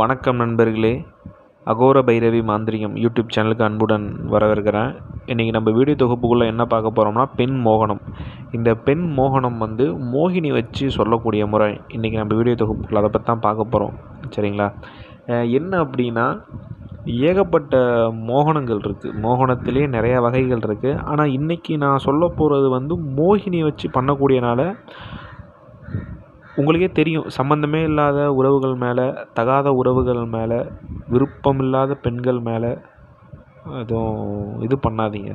வணக்கம் நண்பர்களே. அகோர பைரவி மாந்திரிகம் யூடியூப் சேனலுக்கு அன்புடன் வரவேற்கிறேன். இன்றைக்கி நம்ம வீடியோ தொகுப்புக்குள்ளே என்ன பார்க்க போகிறோம்னா பெண் மோகனம். இந்த பெண் மோகனம் வந்து மோகினி வச்சு சொல்லக்கூடிய முறை. இன்றைக்கி நம்ம வீடியோ தொகுப்புக்குள்ள அதை பற்றி தான் பார்க்க போகிறோம் சரிங்களா? என்ன அப்படின்னா ஏகப்பட்ட மோகனங்கள் இருக்குது மோகனத்திலே நிறையா வகைகள் இருக்குது ஆனால் இன்றைக்கி நான் சொல்ல போகிறது வந்து மோகினி வச்சு பண்ணக்கூடியனால உங்களுக்கே தெரியும் சம்மந்தமே இல்லாத உறவுகள் மேலே தகாத உறவுகள் மேலே விருப்பமில்லாத பெண்கள் மேலே எதுவும் இது பண்ணாதீங்க.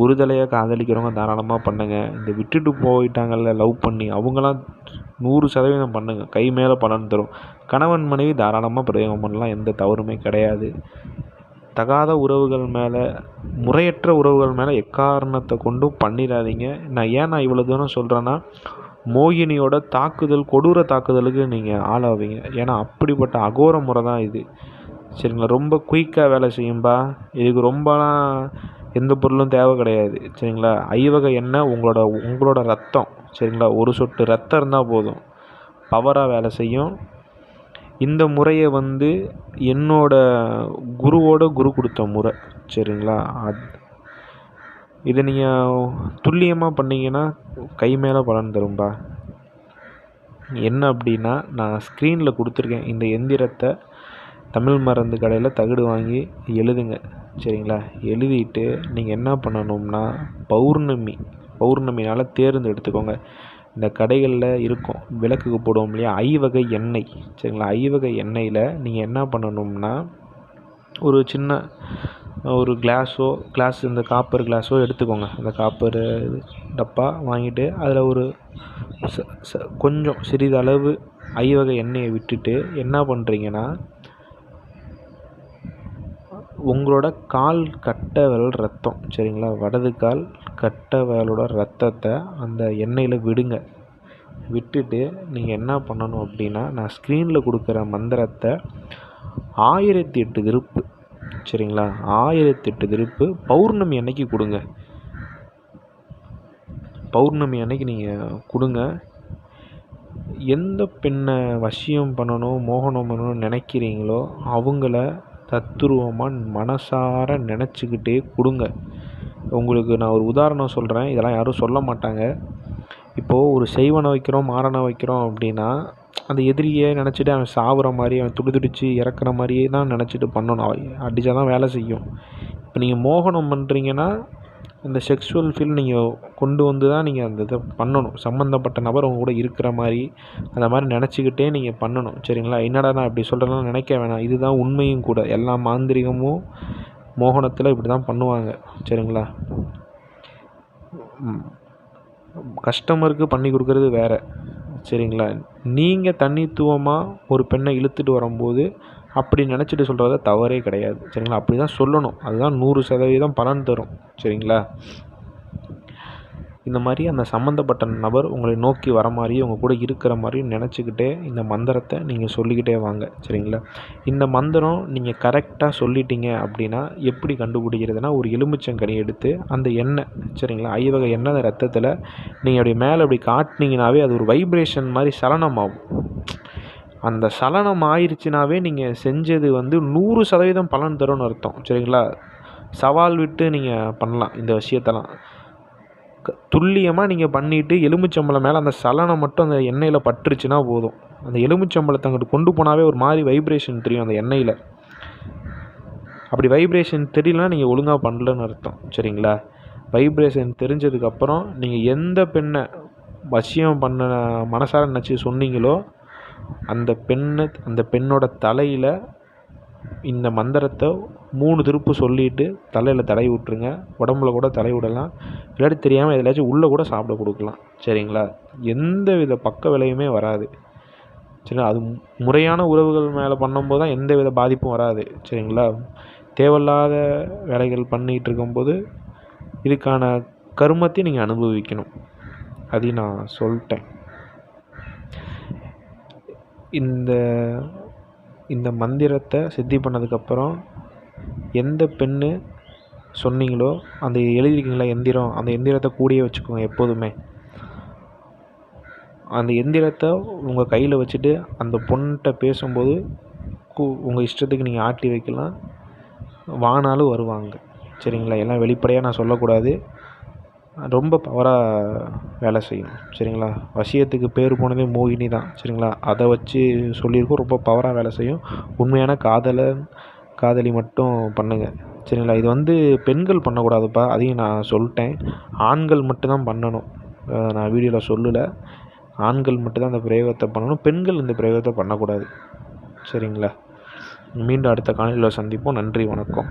ஒருதலையாக காதலிக்கிறவங்க தாராளமாக பண்ணுங்கள் இந்த விட்டுட்டு போயிட்டாங்கல்ல லவ் பண்ணி அவங்களாம் நூறு சதவீதம் பண்ணுங்கள் கை மேலே பலன் தரும். கணவன் மனைவி தாராளமாக பிரயோகம் பண்ணலாம். எந்த தவறுமே கிடையாது. தகாத உறவுகள் மேலே முறையற்ற உறவுகள் மேலே எக்காரணத்தை கொண்டும் பண்ணிடாதீங்க. நான் ஏன் நான் இவ்வளோ தூரம் சொல்கிறேன்னா மோகினியோட தாக்குதல் கொடூர தாக்குதலுக்கு நீங்கள் ஆளாவீங்க. ஏன்னா அப்படிப்பட்ட அகோர முறை தான் இது. சரிங்களா? ரொம்ப குயிக்காக வேலை செய்யும்பா. இதுக்கு ரொம்பலாம் எந்த பொருளும் தேவை கிடையாது. சரிங்களா? ஐவகை எண்ணெய் உங்களோட உங்களோட ரத்தம். சரிங்களா? ஒரு சொட்டு ரத்தம் இருந்தால் போதும். பவராக வேலை செய்யும். இந்த முறையை வந்து என்னோட குருவோட குரு கொடுத்த முறை. சரிங்களா? அது இதை நீங்கள் துல்லியமாக பண்ணிங்கன்னா கை மேலே பலன் தரும்பா. என்ன அப்படின்னா நான் ஸ்க்ரீனில் கொடுத்துருக்கேன் இந்த எந்திரத்தை. தமிழ் மருந்து கடையில் தகடு வாங்கி எழுதுங்க. சரிங்களா? எழுதிட்டு நீங்கள் என்ன பண்ணணும்னா பௌர்ணமி பௌர்ணமினால் தேர்ந்து எடுத்துக்கோங்க. இந்த கடைகளில் இருக்கும் விளக்குக்கு போடுவோம் இல்லையா? ஐவகை எண்ணெய். சரிங்களா? ஐவகை எண்ணெயில் நீங்கள் என்ன பண்ணணும்னா ஒரு சின்ன ஒரு கிளாஸோ கிளாஸ் இந்த காப்பர் கிளாஸோ எடுத்துக்கோங்க. அந்த காப்பர் டப்பா வாங்கிட்டு அதில் ஒரு ச ச கொஞ்சம் சிறிதளவு ஐவகை எண்ணெயை விட்டுட்டு என்ன பண்ணுறீங்கன்னா உங்களோட கால் கட்ட விரல் ரத்தம் சரிங்களா? வடது கால் கட்டை விரலோட ரத்தத்தை அந்த எண்ணெயில் விடுங்க. விட்டுட்டு நீங்கள் என்ன பண்ணணும் அப்படின்னா நான் ஸ்க்ரீனில் கொடுக்குற மந்திரத்தை ஆயிரத்தி எட்டு திருப்பு. சரிங்களா? ஆயிரத்தி எட்டு திருப்பு. பௌர்ணமி அன்னைக்கு கொடுங்க. பௌர்ணமி அன்னைக்கு நீங்கள் கொடுங்க. எந்த பெண்ணை வசியம் பண்ணணும் மோகனம் பண்ணணும்னு நினைக்கிறீங்களோ அவங்கள தத்துருவமாக மனசார நினச்சிக்கிட்டே கொடுங்க. உங்களுக்கு நான் ஒரு உதாரணம் சொல்கிறேன் இதெல்லாம் யாரும் சொல்ல மாட்டாங்க. இப்போது ஒரு செய்வனை வைக்கிறோம் மாறனை வைக்கிறோம் அப்படின்னா அந்த எதிரியை நினச்சிட்டு அவன் சாகுற மாதிரி அவன் துடி துடிச்சு இறக்குற மாதிரியே தான் நினச்சிட்டு பண்ணணும். அடித்தா தான் வேலை செய்யும். இப்போ நீங்கள் மோகனம் பண்ணுறீங்கன்னா இந்த செக்ஷுவல் ஃபீல் நீங்கள் கொண்டு வந்து தான் நீங்கள் அந்த இதை பண்ணணும். சம்மந்தப்பட்ட நபர் உங்கள் கூட இருக்கிற மாதிரி அந்த மாதிரி நினச்சிக்கிட்டே நீங்கள் பண்ணணும். சரிங்களா? என்னடா நான் இப்படி சொல்கிறேன்னு நினைக்க வேணாம். இதுதான் உண்மையும் கூட. எல்லா மாந்திரிகமும் மோகனத்தில் இப்படி தான் பண்ணுவாங்க. சரிங்களா? கஸ்டமருக்கு பண்ணி கொடுக்குறது வேறு. சரிங்களா? நீங்கள் தனித்துவமாக ஒரு பெண்ணை இழுத்துட்டு வரும்போது அப்படி நினச்சிட்டு சொல்கிறத தவறே கிடையாது. சரிங்களா? அப்படி தான் சொல்லணும். அதுதான் நூறு சதவீதம் பலன் தரும். சரிங்களா? இந்த மாதிரி அந்த சம்மந்தப்பட்ட நபர் உங்களை நோக்கி வர மாதிரி உங்கள் கூட இருக்கிற மாதிரி நினச்சிக்கிட்டே இந்த மந்திரத்தை நீங்கள் சொல்லிக்கிட்டே வாங்க சரிங்களா? இந்த மந்திரம் நீங்கள் கரெக்டாக சொல்லிட்டீங்க அப்படின்னா எப்படி கண்டுபிடிக்கிறதுனா ஒரு எலுமிச்சங்கனி எடுத்து அந்த எண்ணெய் சரிங்களா? ஐவகை எண்ணெய் அந்த ரத்தத்தில் நீங்கள் அப்படி மேலே அப்படி காட்டினீங்கனாவே அது ஒரு வைப்ரேஷன் மாதிரி சலனமாகும். அந்த சலனம் ஆயிடுச்சுனாவே நீங்கள் செஞ்சது வந்து நூறு சதவீதம் பலன் தரும்னு அர்த்தம் சரிங்களா? சவால் விட்டு நீங்கள் பண்ணலாம் இந்த விஷயத்தெல்லாம். துல்லியமாக நீங்கள் பண்ணிவிட்டு எலுமிச்சம்பழம் மேலே அந்த சலனம் மட்டும் அந்த எண்ணெயில் பட்டுருச்சுன்னா போதும். அந்த எலுமிச்சம்பளத்தை அங்கிட்டு கொண்டு போனாவே ஒரு மாதிரி வைப்ரேஷன் தெரியும் அந்த எண்ணெயில். அப்படி வைப்ரேஷன் தெரியலனா நீங்கள் ஒழுங்காக பண்ணலன்னு அர்த்தம். சரிங்களா? வைப்ரேஷன் தெரிஞ்சதுக்கப்புறம் நீங்கள் எந்த பெண்ணை வசியம் பண்ண மனசார நினச்சி சொன்னீங்களோ அந்த பெண்ணை அந்த பெண்ணோட தலையில் இந்த மந்திரத்தை மூணு திருப்பு சொல்லிவிட்டு தலையில் தடவி விட்ருங்க உடம்புல கூட தடவி விடலாம். இல்லாட்டி தெரியாமல் எதுலையாச்சும் உள்ளே கூட சாப்பிட கொடுக்கலாம். சரிங்களா? எந்த வித பக்க விளைவுமே வராது. சரிங்களா அது முறையான உறவுகள் மேலே பண்ணும்போது தான் எந்த வித பாதிப்பும் வராது. சரிங்களா? தேவையில்லாத வேலைகள் பண்ணிகிட்டு இருக்கும்போது இதுக்கான கருமத்தை நீங்கள் அனுபவிக்கணும். அதையும் நான் சொல்லிட்டேன். இந்த இந்த மந்திரத்தை சித்தி பண்ணதுக்கப்புறம் எந்த பெண்ணு சொன்னீங்களோ அந்த எழுதிருக்கீங்களா எந்திரம் அந்த எந்திரத்தை கூடயே வச்சுக்கோங்க எப்போதுமே. அந்த எந்திரத்தை உங்கள் கையில் வச்சுட்டு அந்த பொண்ணுகிட்ட பேசும்போது கூ உங்கள் இஷ்டத்துக்கு நீங்கள் ஆட்டி வைக்கலாம். வானாலும் வருவாங்க. சரிங்களா? எல்லாம் வெளிப்படையாக நான் சொல்லக்கூடாது. ரொம்ப பவராக வேலை செய்யும் சரிங்களா? வசியத்துக்கு பேர் போனதே மோகினி தான். சரிங்களா? அதை வச்சு சொல்லியிருக்கோம். ரொம்ப பவராக வேலை செய்யும். உண்மையான காதலன் காதலி மட்டும் பண்ணுங்கள் சரிங்களா? இது வந்து பெண்கள் பண்ணக்கூடாதுப்பா. அதையும் நான் சொல்லிட்டேன். ஆண்கள் மட்டும்தான் பண்ணணும். நான் வீடியோவில் சொல்லலை. ஆண்கள் மட்டும்தான் அந்த பிரயோகத்தை பண்ணணும். பெண்கள் இந்த பிரயோகத்தை பண்ணக்கூடாது. சரிங்களா? மீண்டும் அடுத்த காணொலியில் சந்திப்போம். நன்றி வணக்கம்.